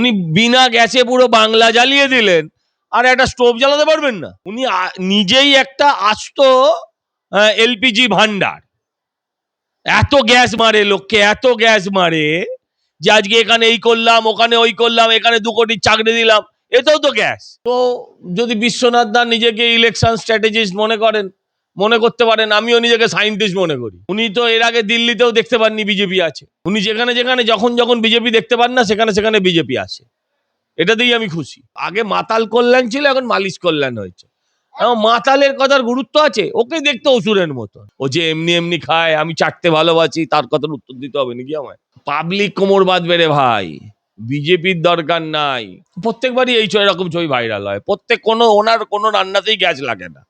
উনি বিনা গ্যাসে পুরো বাংলা জ্বালিয়ে দিলেন। আর একটা স্টোভ জ্বালাতে পারবেন না। উনি নিজেই একটা আস্ত এলপিজি ভান্ডার এত গ্যাস মারে লোককে, এত গ্যাস মারে যে আজকে এখানে এই করলাম, ওখানে ওই করলাম, এখানে দু কোটি চাকরি দিলাম এতেও তো গ্যাস। তো যদি বিশ্বনাথ দা নিজেকে ইলেকশন স্ট্র্যাটেজিস্ট মনে করেন মনে করতে পারেন, আমিও নিজেকে সায়েন্টিস্ট মনে করি। উনি তো এর আগে দিল্লিতেও দেখতে পাননি বিজেপি আছে। উনি যেখানে যেখানে, যখন যখন বিজেপি দেখতে পান না, সেখানে সেখানে বিজেপি আসে এটাতেই আমি খুশি। আগে মাতাল কল্যাণ ছিল, এখন মালিশ কল্যাণ হয়েছে। মাতালের কথার গুরুত্ব আছে, ওকে দেখতে অসুরের মতন। ও যে এমনি এমনি খায়, আমি চাটতে ভালোবাসি, তার কথার উত্তর দিতে হবে নাকি আমায়? পাবলিক কোমর বাঁধবে রে ভাই, বিজেপির দরকার নাই। প্রত্যেকবারই এই ছয় রকম ছবি ভাইরাল হয়। প্রত্যেক কোনো, ওনার কোনো রান্নাতেই গ্যাস লাগে না।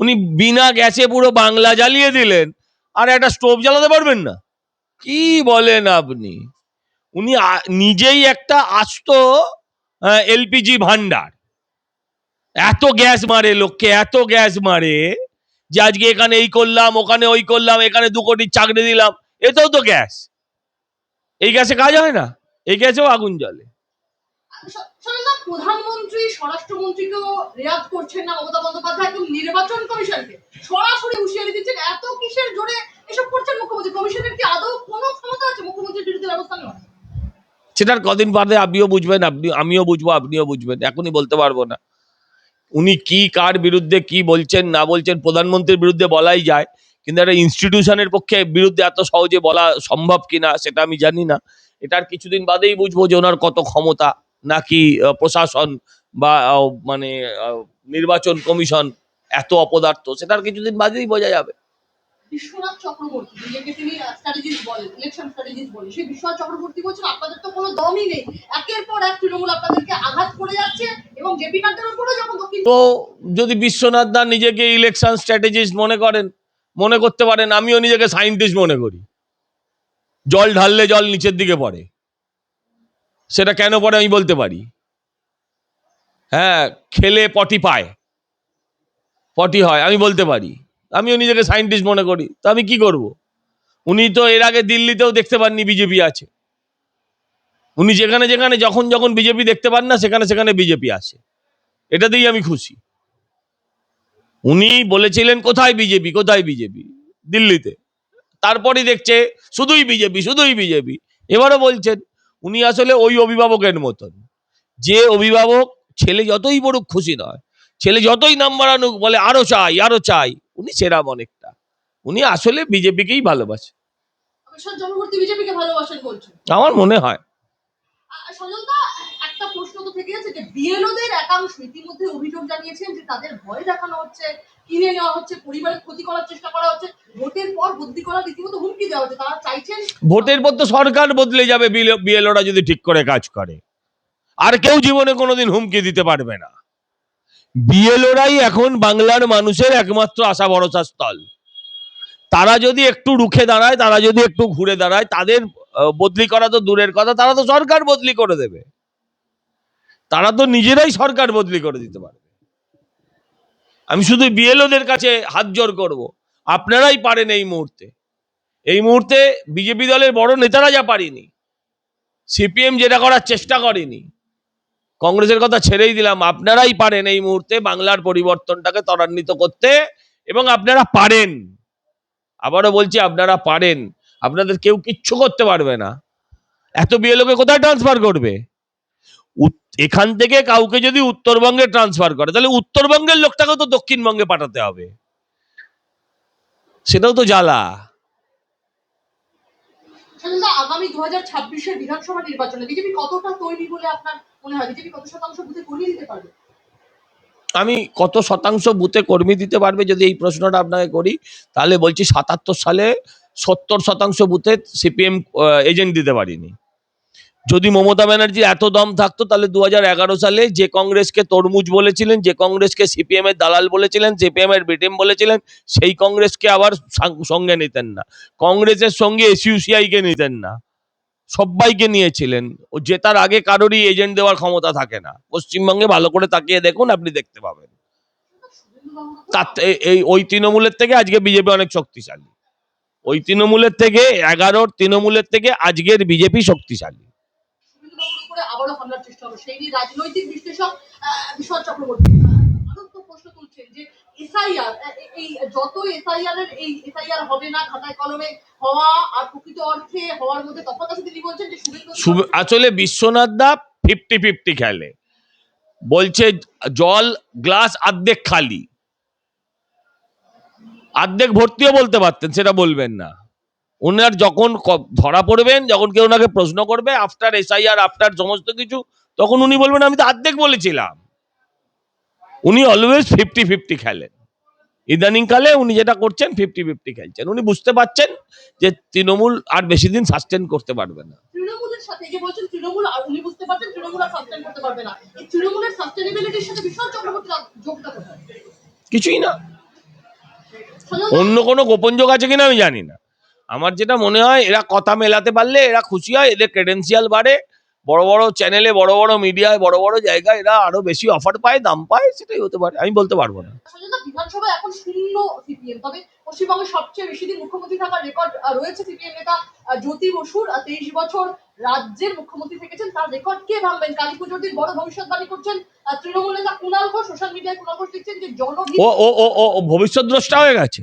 উনি বিনা গ্যাসে পুরো বাংলা জ্বালিয়ে দিলেন। আর একটা স্টোভ জ্বালাতে পারবেন না। কি বলেন আপনি? উনি নিজেই একটা আস্ত এলপিজি ভান্ডার এত গ্যাস মারে লোককে, এত গ্যাস মারে যে আজকে এখানে এই করলাম, ওখানে ওই করলাম, এখানে দু কোটি চাকরি দিলাম, এতেও তো গ্যাস। এই গ্যাসে কাজ হয় না, এই গ্যাসেও আগুন জ্বলে। প্রধানমন্ত্রী, স্বরাষ্ট্রমন্ত্রীকেও করছেন না মমতা বন্দ্যোপাধ্যায়, একদম নির্বাচন কমিশনকে। সরাসরি হুঁশিয়ারি দিচ্ছেন, এত কিসের জোরে এসব করছেন মুখ্যমন্ত্রী? কমিশনের কি আদৌ কোনো ক্ষমতা আছে মুখ্যমন্ত্রীর বিরুদ্ধে ব্যবস্থা নেওয়ার? সেটার কদিন বাদে আপনিও বুঝবেন, আপনি, আমিও বুঝব, আপনিও বুঝবেন, এখনই বলতে পারব না। উনি কি, কার বিরুদ্ধে কি বলছেন, না বলছেন, প্রধানমন্ত্রীর বিরুদ্ধে বলাই যায়, কিন্তু একটা ইনস্টিটিউশনের পক্ষে বিরুদ্ধে এত সহজে বলা সম্ভব কিনা, সেটা আমি জানি না। এটার কিছুদিন বাদেই বুঝব যে ওনার কত ক্ষমতা। নাকি প্রশাসন বা মানে নির্বাচন কমিশন এত অপদার্থ? সেটার কিছুদিন বাদেই বোঝা যাবে। বিশ্বনাথ চক্রবর্তী নিজেকে তিনি স্ট্র্যাটেজিস্ট বলেন ইলেকশন স্ট্র্যাটেজিস্ট বলেন সেই বিশ্বনাথ চক্রবর্তী বলছেন আপনাদের তো কোনো দমই নেই। একের পর এক তৃণমূল আপনাদেরকে আঘাত করে যাচ্ছে এবং জেপি নাড্ডার উপরেও যখন তো যদি বিশ্বনাথ দা নিজেকে ইলেকশন স্ট্র্যাটেজিস্ট মনে করেন মনে করতে পারেন আমিও নিজেকে সায়েন্টিস্ট মনে করি। জল ঢাললে জল নিচের দিকে পড়ে। সেটা কেন পড়ে আমি বলতে পারি। হ্যাঁ খেলে পটি পায়। পটি হয়, আমি বলতে পারি। আমিও নিজেকে সায়েন্টিস্ট মনে করি, তো আমি কি করব? উনি তো এর আগে দিল্লিতেও দেখতে পাননি, বিজেপি আছে। উনি যেখানে যেখানে, যখন যখন বিজেপি দেখতে পান না, সেখানে সেখানে বিজেপি আসে এটাতেই আমি খুশি। উনি বলেছিলেন, কোথায় বিজেপি? কোথায় বিজেপি? দিল্লিতে। তারপরে দেখছে, শুধুই বিজেপি শুধুই বিজেপি। এবারও বলছেন উনি আসলে ওই অভিভাবকের মতন। যে অভিভাবক ছেলে যতই বড় খুশি নয় ছেলে যতই নাম্বার আনুক বলে আরও চাই আরও চাই। উনি সেরাম অনেকটা। উনি আসলে বিজেপিকেই ভালোবাসে। ভালোবাসেন আমার মনে হয়। প্রশ্ন তো থেকে আছে যে বিএলওদের একাংশ ইতিমধ্যে অভিযোগ জানিয়েছেন যে তাদের ভয় দেখানো হচ্ছে, কিনে নেওয়া হচ্ছে, পরিবারের ক্ষতি করার চেষ্টা করা হচ্ছে, ভোটের পর বদলি করার হুমকি দেওয়া হচ্ছে। তারা চাইছেন ভোটের পর তো সরকার বদলে যাবে বিএলওরা যদি ঠিক করে কাজ করে। আর কেউ জীবনে কোনোদিন হুমকি দিতে পারবে না। বিএলওরাই এখন বাংলার মানুষের একমাত্র আশা ভরসা স্থল। তারা যদি একটু রুখে দাঁড়ায়, তারা যদি একটু ঘুরে দাঁড়ায়, তাদের বদলি করা তো দূরের কথা, তারা তো সরকার বদলি করে দেবে। তারা তো নিজেরাই সরকার বদলি করে দিতে পারবে আমি শুধু বিএলওদের কাছে হাত জোর করব। আপনারাই পারেন এই মুহূর্তে। এই মুহূর্তে বিজেপি দলের বড় নেতারা যা পারেনি, সিপিএম যেটা করার চেষ্টা করেনি, কংগ্রেসের কথা ছেড়েই দিলাম, আপনারাই পারেন এই মুহূর্তে বাংলার পরিবর্তনটাকে ত্বরান্বিত করতে এবং আপনারা পারেন। আবারও বলছি, আপনারা পারেন। আপনাদের কেউ কিচ্ছু করতে পারবে না। এত বিএলওকে কোথায় ট্রান্সফার করবে? এখান থেকে কাউকে যদি উত্তরবঙ্গে ট্রান্সফার করে তাহলে উত্তরবঙ্গের লোকটাকে তো দক্ষিণবঙ্গে পাঠাতে হবে। সেটাও তো জ্বালা। সজলদা আগামী দু হাজার ছাব্বিশের বিধানসভা নির্বাচনে বিজেপি কতটা তৈরি বলে আপনার মনে হয়? বিজেপি কত শতাংশ বুথে করিয়ে দিতে পারবে? আমি কত শতাংশ বুথে কর্মী দিতে পারবে যদি এই প্রশ্নটা আপনাকে করি তাহলে বলছি সাতাত্তর সালে সত্তর শতাংশ বুথে সিপিএম এজেন্ট দিতে পারিনি। যদি মমতা ব্যানার্জি এত দম থাকতো, তাহলে দু হাজার এগারো সালে যে কংগ্রেসকে তরমুজ বলেছিলেন, যে কংগ্রেসকে সিপিএম এর দালাল বলেছিলেন সিপিএম এর বিটিএম বলেছিলেন, সেই কংগ্রেসকে আবার সঙ্গে নিতেন না। কংগ্রেসের সঙ্গে এসইউসিআই কে নিতেন না। সবাইকে নিয়েছিলেন। ও জেতার আগে কারোরই এজেন্ট দেওয়ার ক্ষমতা থাকে না। পশ্চিমবঙ্গে ভালো করে তাকিয়ে দেখুন, আপনি দেখতে পাবেন। থে- এই, ওই তৃণমূলের থেকে আজকে বিজেপি অনেক শক্তিশালী। ওই তৃণমূলের থেকে এগারোর তৃণমূলের থেকে আজকের বিজেপি শক্তিশালী। আবারও হামলার চেষ্টা হলো সেই নিয়ে রাজনৈতিক বিশ্লেষক বিশ্বনাথ চক্রবর্তী। প্রশ্ন তুলছেন যে এসআইআর এই যত এসআইআর এর এই এসআইআর হবে না, খাতায় কলমে হওয়া আর প্রকৃত অর্থে হওয়ার মধ্যে তফাৎ আছে তিনি বলছেন যে আসলে বিশ্বনাথ দা ফিফটি ফিফটি খেলে। বলছে জল, গ্লাস অর্ধেক খালি। অর্ধেক ভর্তিও বলতে পারতেন, সেটা বলবেন না। ওনার যখন ধরা পড়বেন যখন কেউ ওনাকে প্রশ্ন করবে আফটার এসআইআর আফটার সমস্ত কিছু তখন উনি বলবেন আমি তো আর্ধেক বলেছিলাম। উনি অলওয়েজ ফিফটি ফিফটি খেলেন। ইদানিং কালে উনি যেটা করছেন ফিফটি ফিফটি খেলছেন। উনি বুঝতে পারছেন যে তৃণমূল আর বেশি দিন সাস্টেন করতে পারবে না। কিছুই না। অন্য কোনো গোপন যোগ আছে কিনা আমি জানি না। আমার যেটা মনে হয় এরা কথা মেলাতে পারলে এরা খুশি হয় এদের ক্রেডেন্সিয়াল বাড়ে বড় বড় চ্যানেলে বড় বড় মিডিয়ায় বড় বড় জায়গায় এরা আরও বেশি অফার পায় দাম পায় সেটাই হতে পারে আমি বলতে পারব না। বিধানসভায় এখন শূন্য সিপিএম তবে পশ্চিমবঙ্গে সবচেয়ে বেশি দিন মুখ্যমন্ত্রী থাকার রেকর্ড রয়েছে সিপিএম নেতা জ্যোতি বসুর তেইশ বছর রাজ্যের মুখ্যমন্ত্রী থেকেছেন তার রেকর্ড কে ভাঙবেন? কালী পুজোর দিন বড় ভবিষ্যৎবাণী করছেন তৃণমূল নেতা কুণাল ঘোষ সোশ্যাল মিডিয়ায় কুণাল ঘোষ লিখছেন যে জনগণ ও ও ও ভবিষ্যৎ দ্রষ্টা হয়ে গেছে।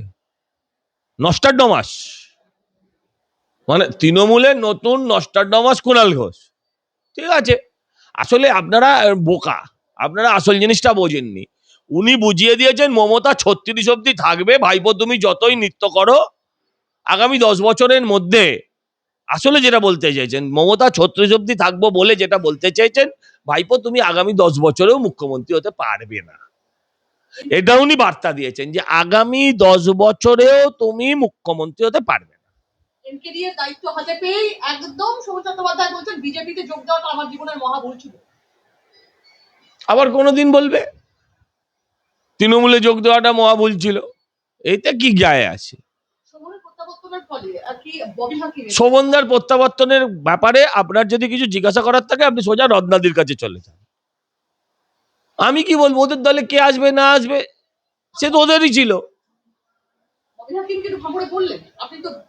নস্টারডমাস মানে তৃণমূলের নতুন নস্টারডমাস কুণাল ঘোষ। ঠিক আছে? আসলে আপনারা বোকা। আপনারা আসল জিনিসটা বোঝেননি। উনি বুঝিয়ে দিয়েছেন মমতা ছত্রিশ অব্দি থাকবে, ভাইপো তুমি যতই নৃত্য করো, আগামী দশ বছরের মধ্যে। আসলে যেটা বলতে চাইছেন, মমতা ছত্রিশ অব্দি থাকব বলে যেটা বলতে চাইছেন, ভাইপো তুমি আগামী দশ বছরেও মুখ্যমন্ত্রী হতে পারবে না। এটা উনি বার্তা দিয়েছেন যে, আগামী দশ বছরেও তুমি মুখ্যমন্ত্রী হতে পারবে না এনকেডি দায়িত্ব হাতে পেয়েই একদম সৌমিত্র চট্টোপাধ্যায় বলছেন বিজেপিতে যোগ দেওয়াটা আমার জীবনের মহা ভুল ছিল। আবার কোনোদিন বলবে? তৃণমূলে যোগ দেওয়াটা মহা ভুল ছিল। এতে কি গায়ে আছে? শোভনদার প্রত্যাবর্তনের ব্যাপারে আপনার যদি কিছু জিজ্ঞাসা করার থাকে আপনি সোজা রত্নাদির কাছে চলে যান। আমি কি বলব ওদের দলে কে আসবে না আসবে সে তো ওদেরই ছিল ববি হাকিম কিন্তু ফাঁপড়ে বললেন আপনি তো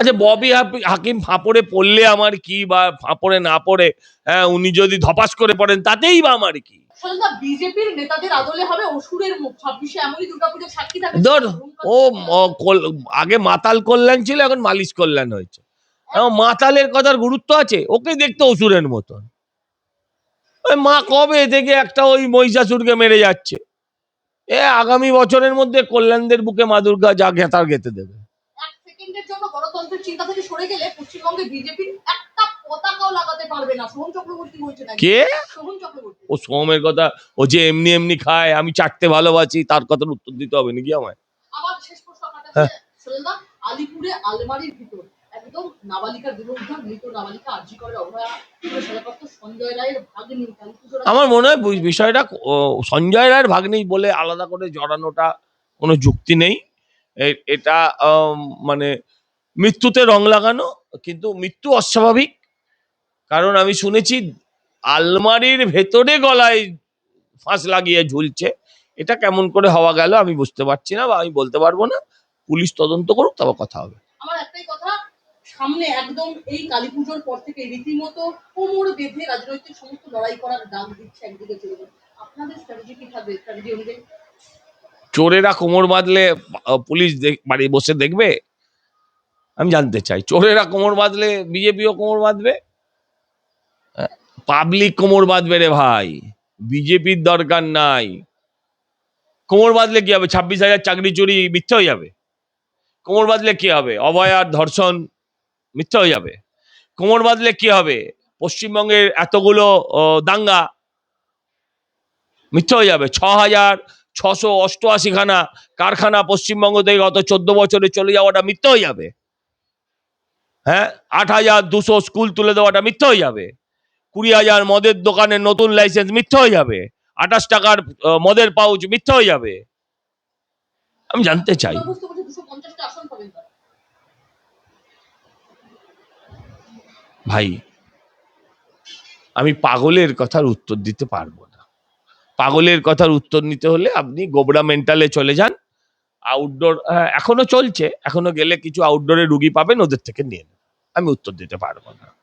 আচ্ছা ববি হাকিম ফাঁপড়ে পড়লে আমার কি বা ফাঁপড়ে না পড়ে? হ্যাঁ উনি যদি ধপাস করে পড়েন তাতেই বা আমার কি? বিজেপির নেতাদের আদলে হবে অসুরের মুখ। ছাব্বিশে এমনই দুর্গাপুজোর সাক্ষী থাকবে। ধর ও আগে মাতাল কল্যাণ ছিল এখন মালিশ কল্যাণ হয়েছে। এখন মাতালের কথার গুরুত্ব আছে? ওকে দেখতে অসুরের মতন। ওই মা কবে থেকে একটা ওই মহিষাসুরকে মেরে যাচ্ছে? এ আগামী বছরের মধ্যে কল্যাণদের বুকে মা দুর্গা যা ঘেতার গেতে দেবে। কে? ও সোমের কথা ও যে এমনি এমনি খায় আমি চাটতে ভালোবাসি তার কথার উত্তর দিতে হবে নাকি আমায়। আলিপুরে আলমারির ভিতর একদম নাবালিকার বিরুদ্ধে মৃত নাবালিকা আর্জি করে অভয়া সাজাপ্রাপ্ত সঞ্জয় রায়ের ভাগ্নি আমার মনে হয় বিষয়টা সঞ্জয় রায়ের ভাগ্নেই বলে আলাদা করে জড়ানোটা কোনো যুক্তি নেই। এটা মানে মৃত্যুতে রং লাগানো কিন্তু মৃত্যু অস্বাভাবিক। কারণ আমি শুনেছি আলমারির ভেতরে গলায় ফাঁস লাগিয়ে ঝুলছে। এটা কেমন করে হওয়া গেল আমি বুঝতে পারছি না বা আমি বলতে পারব না। পুলিশ তদন্ত করুক তারপর কথা হবে। আমার একটাই কথা সামনে একদম এই কালী পুজোর পর থেকে রীতিমতো কোমর বেঁধে রাজনৈতিক সমস্ত লড়াই করার ডাক দিচ্ছে একদিকে চলে আপনাদের স্ট্র্যাটেজি কি থাকবে? স্ট্র্যাটেজি অনুযায়ী? চোরেরা কোমর বাঁধলে পুলিশ বাড়ি বসে দেখবে? আমি জানতে চাই, চোরেরা কোমর বাঁধলে বিজেপিও কোমর বাঁধবে? পাবলিক কোমর বাঁধবে রে ভাই, বিজেপির দরকার নাই। কোমর বাঁধলে কি হবে? ছাব্বিশ হাজার চাকরি চুরি মিথ্যে হয়ে যাবে। কোমর বাঁধলে কি হবে? অভয়ার ধর্ষণ মিথ্যে হয়ে যাবে। কোমর বাঁধলে কি হবে? পশ্চিমবঙ্গের এতগুলো দাঙ্গা মিথ্যা হয়ে যাবে। ছ হাজার ছশো অষ্টআশিখানা কারখানা পশ্চিমবঙ্গ থেকে গত চোদ্দ বছরে চলে যাওয়াটা মিথ্যে হয়ে যাবে। হ্যাঁ? আট হাজার দুশো স্কুল তুলে দেওয়াটা মিথ্যে হয়ে যাবে। কুড়ি হাজার মদের দোকানের নতুন লাইসেন্স মিথ্যা হয়ে যাবে। আঠাশ টাকার মদের পাউচ মিথ্যে হয়ে যাবে। আমি জানতে চাই বুঝতে পারছি দুশো পঞ্চাশটা আসন পাবেন তারা ভাই, আমি পাগলের কথার উত্তর দিতে পারব না। পাগলের কথার উত্তর নিতে হলে আপনি গোবরা মেন্টালে চলে যান। আউটডোর এখনও চলছে। এখনও গেলে কিছু আউটডোরে রুগী পাবেন, ওদের থেকে নিয়ে আমি উত্তর দিতে পারব না।